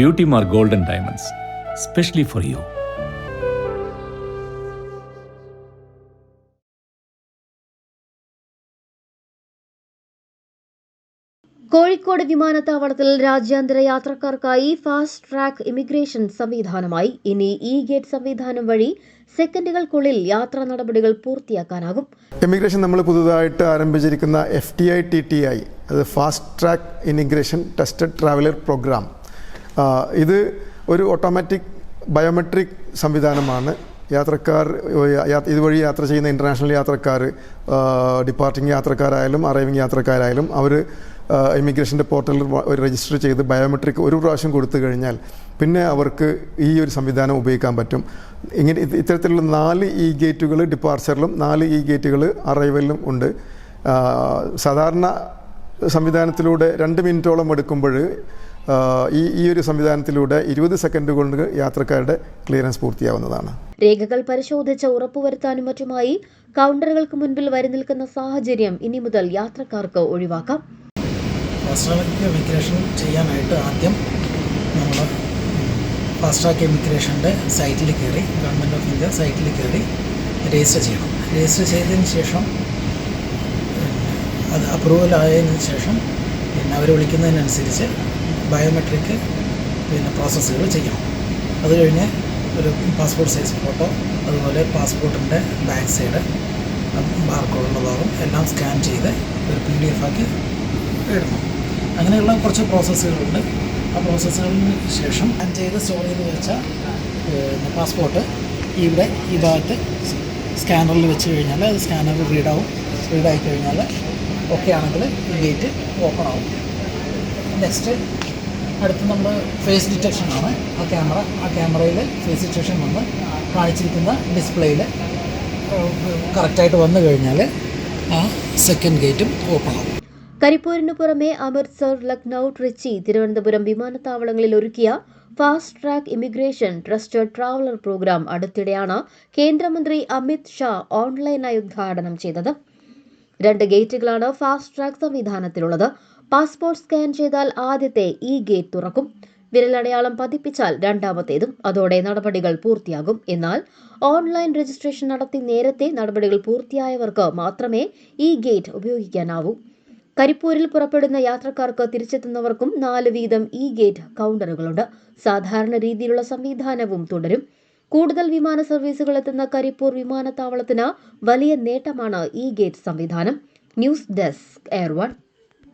Beauty Mar golden diamonds specially for you Kozhikode വിമാനത്താവളത്തിൽ രാജ്യാന്തര യാത്രക്കാർക്കായി fast track immigration സംവിധാനമായി. ഇനി ഇ ഗേറ്റ് സംവിധാനം വഴി സെക്കൻഡുകൾക്കുള്ളിൽ യാത്രാ നടപടികൾ പൂർത്തിയാക്കാനാകും. ഇമിഗ്രേഷൻ നമ്മൾ പുതുതായിട്ട് ആരംഭിച്ചിരിക്കുന്ന F T I T T I അത് fast track immigration tested traveller programme ഇത് ഒരു ഓട്ടോമാറ്റിക് ബയോമെട്രിക് സംവിധാനമാണ്. യാത്രക്കാർ ഇതുവഴി യാത്ര ചെയ്യുന്ന ഇന്റർനാഷണൽ യാത്രക്കാർ ഡിപ്പാർട്ടിംഗ് യാത്രക്കാരായാലും അറൈവിംഗ് യാത്രക്കാരായാലും അവർ ഇമിഗ്രേഷന്റെ പോർട്ടലിൽ രജിസ്റ്റർ ചെയ്ത് ബയോമെട്രിക് ഒരു പ്രാവശ്യം കൊടുത്തു കഴിഞ്ഞാൽ പിന്നെ അവർക്ക് ഈ ഒരു സംവിധാനം ഉപയോഗിക്കാൻ പറ്റും. ഇങ്ങനെ ഇത് ഇത്തരത്തിലുള്ള നാല് ഇ ഗേറ്റുകൾ ഡിപ്പാർച്ചറിലും നാല് ഇ ഗേറ്റുകൾ അറൈവലിലും ഉണ്ട്. സാധാരണ സംവിധാനത്തിലൂടെ രണ്ട് മിനിറ്റോളം എടുക്കുമ്പോൾ ഈ ഈ ഒരു സംവിധാനത്തിലൂടെ ഇരുപത് സെക്കൻഡ് കൊണ്ട് യാത്രക്കാരുടെ ക്ലിയറൻസ് പൂർത്തിയാവുന്നതാണ്. രേഖകൾ പരിശോധിച്ച് ഉറപ്പുവരുത്താനും മറ്റുമായി കൗണ്ടറുകൾക്ക് മുൻപിൽ വരി നിൽക്കുന്ന സാഹചര്യം ഇനി മുതൽ യാത്രക്കാർക്ക് ഒഴിവാക്കാം. ഫാസ്റ്റ് ഇമിഗ്രേഷൻ ചെയ്യാനായിട്ട് ആദ്യം നമ്മൾ ഫാസ്റ്റ് ട്രാക്ക് ഇമിഗ്രേഷന്റെ സൈറ്റിൽ കയറി ഗവൺമെന്റ് ഓഫ് ഇന്ത്യ സൈറ്റിൽ കയറി രജിസ്റ്റർ ചെയ്യണം. രജിസ്റ്റർ ചെയ്തതിന് ശേഷം അത് അപ്രൂവൽ ആയതിനു ശേഷം പിന്നെ അവർ വിളിക്കുന്നതിനനുസരിച്ച് ബയോമെട്രിക് പിന്നെ പ്രോസസ്സുകൾ ചെയ്യണം അത് കഴിഞ്ഞ് ഒരു പാസ്പോർട്ട് സൈസ് ഫോട്ടോ അതുപോലെ പാസ്പോർട്ടിന്റെ ബാക്ക് സൈഡ് ബാർക്കോഡുള്ള ഭാഗം എല്ലാം സ്കാൻ ചെയ്ത് ഒരു പി ഡി എഫ് ആക്കി ഇടണം. അങ്ങനെയുള്ള കുറച്ച് പ്രോസസ്സുകളുണ്ട് ആ പ്രോസസ്സുകളിന് ശേഷം സ്കാൻ ചെയ്ത് സ്റ്റോർ ചെയ്ത് വെച്ച പാസ്പോർട്ട് ഇവിടെ ഈ ഭാഗത്ത് സ്കാനറിൽ വെച്ച് കഴിഞ്ഞാൽ അത് സ്കാനറിൽ റീഡാവും റീഡായി കഴിഞ്ഞാൽ ഓക്കെ ആണെങ്കിൽ ഗേറ്റ് ഓപ്പൺ ആവും. നെക്സ്റ്റ് അടുത്ത് നമ്മൾ ഫേസ് ഡിറ്റക്ഷൻ ആണ്. ആ ക്യാമറ ആ ക്യാമറയിൽ ഫേസ് ഡിറ്റക്ഷൻ വന്ന് കാണിച്ചിരിക്കുന്ന ഡിസ്പ്ലേയിൽ കറക്റ്റായിട്ട് വന്നു കഴിഞ്ഞാൽ ആ സെക്കൻഡ് ഗേറ്റും ഓപ്പൺ ആവും. കരിപ്പൂരിനു പുറമെ അമൃത്സർ ലക്നൗ ട്രിച്ചി തിരുവനന്തപുരം വിമാനത്താവളങ്ങളിൽ ഒരുക്കിയ fast track immigration trusted traveller programme അടുത്തിടെയാണ് കേന്ദ്രമന്ത്രി അമിത് ഷാ ഓൺലൈനായി ഉദ്ഘാടനം ചെയ്തത്. രണ്ട് ഗേറ്റുകളാണ് ഫാസ്റ്റ് ട്രാക്ക് സംവിധാനത്തിലുള്ളത്. പാസ്പോർട്ട് സ്കാൻ ചെയ്താൽ ആദ്യത്തെ ഇ ഗേറ്റ് തുറക്കും. വിരലടയാളം പതിപ്പിച്ചാൽ രണ്ടാമത്തേതും. അതോടെ നടപടികൾ പൂർത്തിയാകും. എന്നാൽ ഓൺലൈൻ രജിസ്ട്രേഷൻ നടത്തി നേരത്തെ നടപടികൾ പൂർത്തിയായവർക്ക് മാത്രമേ ഈ ഗേറ്റ് ഉപയോഗിക്കാനാവൂ. കരിപ്പൂരിൽ പുറപ്പെടുന്ന യാത്രക്കാർക്ക് തിരിച്ചെത്തുന്നവർക്കും നാല് വീതം ഇ ഗേറ്റ് കൗണ്ടറുകളുണ്ട്. സാധാരണ രീതിയിലുള്ള സംവിധാനവും തുടരും. കൂടുതൽ വിമാന സർവീസുകൾ എത്തുന്ന കരിപ്പൂർ വിമാനത്താവളത്തിന് വലിയ നേട്ടമാണ് ഇ ഗേറ്റ് സംവിധാനം. News desk air one